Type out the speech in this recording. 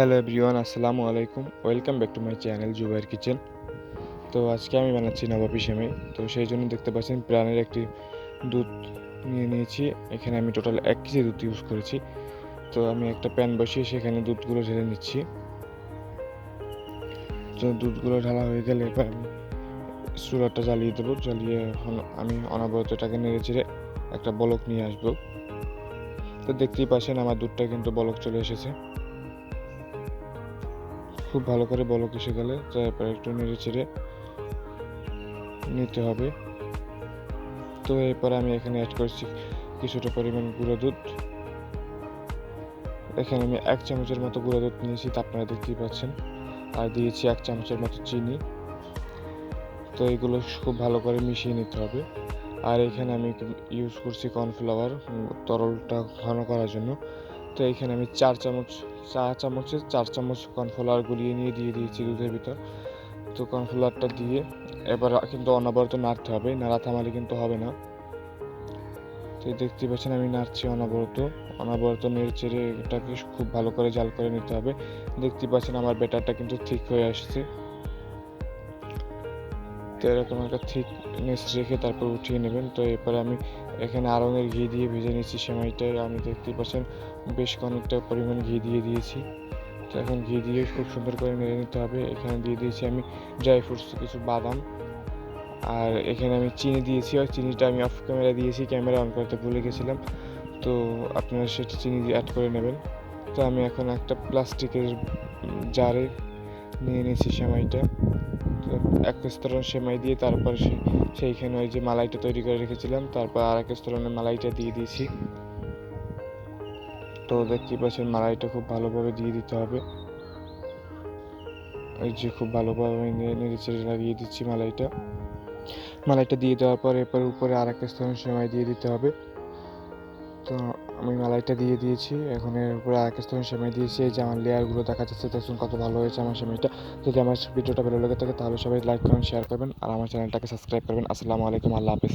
Hello everyone, আসসালামু আলাইকুম। Welcome back to my channel Zubair kitchen. তো আজকে আমি বানাচ্ছি নবাবি সেমাই তো সেই জন্য দেখতে পাচ্ছেন, প্রাণের একটি দুধ নিয়ে নিয়েছি। এখানে আমি টোটাল এক কেজি দুধ ইউজ করেছি। তো আমি একটা প্যান বসিয়ে সেখানে দুধগুলো ঢেলে নিচ্ছি। তো দুধগুলো ঢালা হয়ে গেলে এবার আমি চুলাটা জ্বালিয়ে দেবো। জ্বালিয়ে আমি অনবরত এটাকে নেড়ে চেড়ে একটা বলক নিয়ে আসব। তো দেখতেই পাচ্ছেন, আমার দুধটা কিন্তু বলক চলে এসেছে। খুব ভালো করে বলক এসে গেলে তারপর একটু নেড়ে চেড়ে নিতে হবে। তো এরপর আমি এখানে অ্যাড করছি কিছুটা পরিমাণ গুঁড়ো দুধ। এখানে আমি এক চামচের মতো গুঁড়ো দুধ নিয়েছি, তা আপনারা দেখতেই পাচ্ছেন। আর দিয়েছি এক চামচের মতো চিনি। তো এগুলো খুব ভালো করে মিশিয়ে নিতে হবে। আর এখানে আমি ইউজ করছি কর্নফ্লাওয়ার তরলটা ঘন করার জন্য। তো এখানে আমি চার চামচ, চা চামচের চার চামচ কর্নফ্লাওয়ার গুলিয়ে নিয়ে দিয়ে দিয়েছি দুধের ভিতর। তো কর্নফ্লাওয়ারটা দিয়ে এবার কিন্তু অনবরত নাড়তে হবে, নাড়া থামালে কিন্তু হবে না। তো দেখতে পাচ্ছেন আমি নাড়ছি অনবরত অনবরত নেড়ে চেড়ে এটাকে খুব ভালো করে জাল করে নিতে হবে। দেখতে পাচ্ছেন আমার ব্যাটারটা কিন্তু ঠিক হয়ে আসছে। তো এরকম একটা থিকনেস রেখে তারপর উঠিয়ে নেবেন। তো এরপরে আমি এখানে আরঙের ঘি দিয়ে ভেজে নিচ্ছি সেমাইটায় আমি দেখতে পাচ্ছেন বেশ খানিকটা পরিমাণ ঘি দিয়ে দিয়েছি। তো এখন ঘি দিয়ে খুব সুন্দর করে নেড়ে নিতে হবে। এখানে দিয়ে দিয়েছি আমি ড্রাই ফ্রুটস কিছু বাদাম। আর এখানে আমি চিনি দিয়েছি। আর চিনিটা আমি অফ ক্যামেরা দিয়েছি। ক্যামেরা অন করতে ভুলে গেছিলাম। তো আপনারা সেটা চিনি দিয়ে অ্যাড করে নেবেন। তো আমি এখন একটা প্লাস্টিকের জারে নিয়ে নিয়েছি সেমাইটা। এক স্তরণ সেমাই দিয়ে তারপর সেইখানে ওই যে মালাইটা তৈরি করে রেখেছিলাম, তারপর আর এক স্তরণের মালাইটা দিয়ে দিয়েছি। তো দেখতে পাচ্ছেন মালাইটা খুব ভালোভাবে দিয়ে দিতে হবে। ওই যে খুব ভালোভাবে নেড়ে লাগিয়ে দিচ্ছি মালাইটা। মালাইটা দিয়ে দেওয়ার পর এরপর উপরে আর এক স্তরণ সেমাই দিয়ে দিতে হবে। তো আমি মালাইটা দিয়ে দিয়েছি। এখন এর উপরে আর তখন সেমাই দিয়েছি। যে আমার লেয়ারগুলো দেখা যাচ্ছে দেখুন কত ভালো হয়েছে আমার সেমাইটা। যদি আমার ভিডিওটা ভালো লেগে থাকে তাহলে সবাই লাইক করবেন শেয়ার করবেন। আর আমার চ্যানেলটাকে সাবস্ক্রাইব করবেন। আসসালামু আলাইকুম, আল্লাহ হাফিজ।